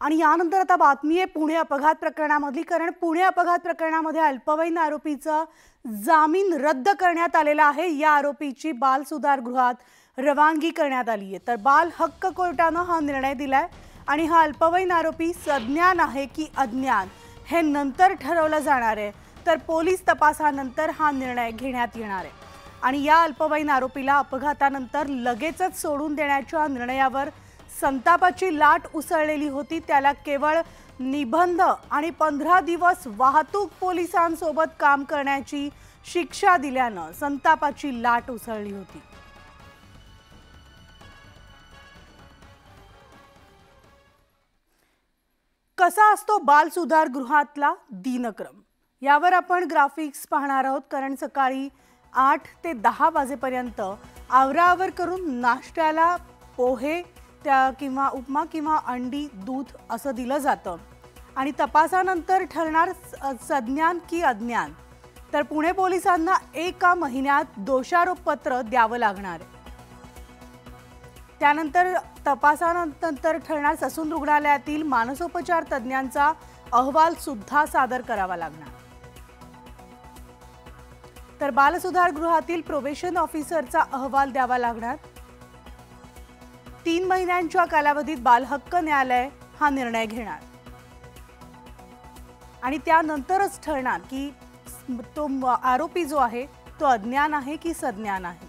आणि यानंतर आता बातमी आहे पुणे अपघात प्रकरणामधली कारण पुणे अपघात प्रकरणामध्ये अल्पवयीन आरोपीचा जामीन रद्द करण्यात आलेला आहे. या आरोपीची बाल सुधार गृहात रवानगी करण्यात आली आहे. तर बाल हक्क कोर्टानं हा निर्णय दिलाय आणि हा अल्पवयीन आरोपी सज्ञान आहे की अज्ञान हे नंतर ठरवलं जाणार आहे. तर पोलीस तपासानंतर हा निर्णय घेण्यात येणार आहे. आणि या अल्पवयीन आरोपीला अपघातानंतर लगेचच सोडून देण्याच्या निर्णयावर संतापाची लाट उसळलेली होती. त्याला केवळ निबंध आणि पंधरा दिवस वाहतूक पोलिसांसोबत काम करण्याची शिक्षा दिल्यानं संतापाची लाट उसळली होती. कसा असतो बाल सुधार गृहातला दिनक्रम? यावर आपण ग्राफिक्स पाहणार आहोत. कारण सकाळी आठ ते दहा वाजेपर्यंत आवराआवर करून नाश्त्याला पोहे त्या किंवा उपमा किंवा अंडी दूध असं दिलं जातं. आणि तपासानंतर ठरणार संज्ञान सज्ञान की अज्ञान. तर पुणे पोलिसांना एका महिन्यात दोषारोपपत्र द्यावं लागणार. आहे त्यानंतर तपासानंतर ठरणार ससून रुग्णालयातील मानसोपचार तज्ज्ञांचा अहवाल सुद्धा सादर करावा लागणार. तर बालसुधार गृहातील प्रोबेशन ऑफिसरचा अहवाल द्यावा लागणार. तीन महिन्यांच्या कालावधीत बालहक्क न्यायालय हा निर्णय घेणार. आणि त्यानंतरच ठरणार की तो आरोपी जो आहे तो अज्ञान आहे की सज्ञान आहे?